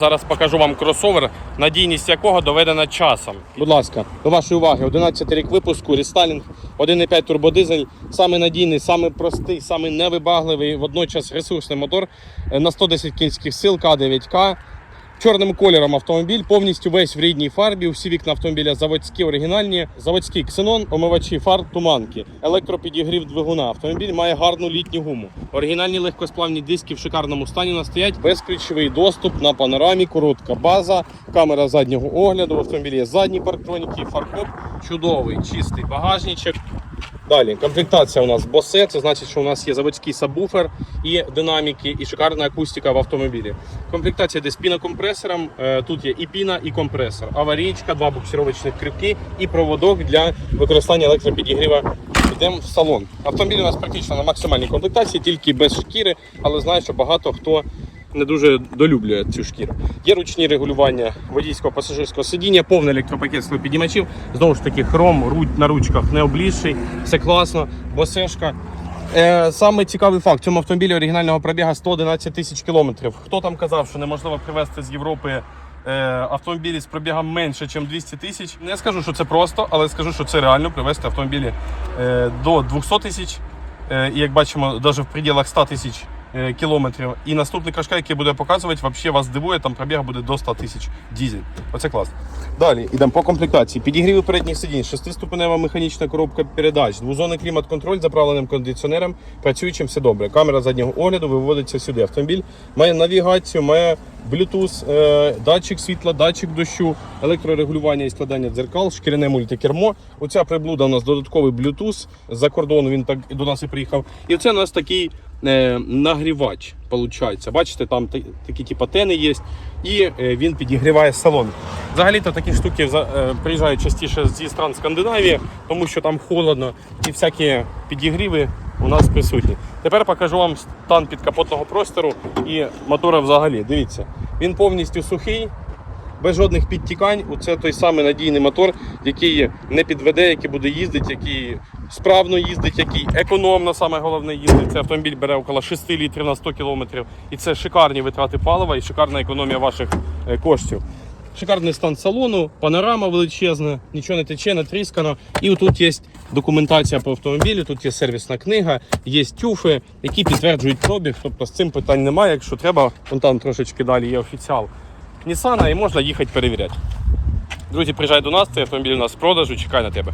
Зараз покажу вам кросовер, надійність якого доведена часом. Будь ласка, до вашої уваги, 11 рік випуску, рестайлінг, 1,5 турбодизель, саме надійний, саме простий, саме невибагливий, водночас ресурсний мотор е, на 110 кінських сил К9К. Чорним кольором автомобіль, повністю весь в рідній фарбі. Всі вікна автомобіля заводські, оригінальні, заводський ксенон, омивачі фар, туманки, електропідігрів двигуна. Автомобіль має гарну літню гуму. Оригінальні легкосплавні диски в шикарному стані у нас стоять. Безключовий доступ на панорамі, коротка база, камера заднього огляду. В автомобілі є задні парктроніки, фаркоп, чудовий, чистий багажничок. Далі комплектація у нас босе, це значить, що у нас є заводський сабвуфер і динаміки, і шикарна акустика в автомобілі. Комплектація з пінокомпресором. е, Тут є і піна, і компресор. Аварійка, два буксировочних крюки і проводок для використання електропідігріва. Йдемо в салон. Автомобіль у нас практично на максимальній комплектації, тільки без шкіри, але знаю, що багато хто не дуже долюблює цю шкіру. Є ручні регулювання водійського пасажирського сидіння, повний електропакет склопідіймачів. Знову ж таки, хром руль на ручках не облізший, все класно, босешка. Е, саме цікавий факт: цьому автомобілі оригінального пробіга 111 тисяч кілометрів. Хто там казав, що неможливо привезти з Європи е, автомобілі з пробігом менше, ніж 200 тисяч? Не скажу, що це просто, але скажу, що це реально привезти автомобілі е, до 200 тисяч. Е, і як бачимо, навіть в пределах 100 тисяч кілометрів. І наступний кашка, який буде показувати, взагалі вас здивує, там пробіг буде до 100 тисяч дізель. Оце клас. Далі йдемо по комплектації. Підігріви передніх сидінь, шестиступенева механічна коробка передач, двозонний клімат-контроль заправленим кондиціонером, працюючим все добре. Камера заднього огляду виводиться сюди. Автомобіль має навігацію, має Bluetooth, е, датчик світла, датчик дощу, електрорегулювання і складання дзеркал, шкіряне мультикермо. Оця приблуда у нас додатковий Bluetooth. З-за кордону він так до нас і приїхав. І це у нас такий е, нагрівач. Получається. Бачите, там та- такі типу, тени є, і е, він підігріває салон. Взагалі-то такі штуки за- е, приїжджають частіше зі стран Скандинавії, тому що там холодно і всякі підігріви у нас присутні. Тепер покажу вам стан підкапотного простору і мотора взагалі. Дивіться, він повністю сухий, без жодних підтікань. Це той самий надійний мотор, який не підведе, який буде їздити, який справно їздить, який економно, саме головне їздить. Цей автомобіль бере около 6 літрів на 100 кілометрів. І це шикарні витрати палива і шикарна економія ваших е, коштів. Шикарний стан салону, панорама величезна, нічого не тече, не тріскано. І тут є документація по автомобілю, тут є сервісна книга, є тюфи, які підтверджують пробіг. Тобто з цим питань немає. Якщо треба, вон там трошечки далі є офіціал Нісана і можна їхати перевіряти. Друзі, приїжджай до нас, цей автомобіль у нас в продажу, чекай на тебе.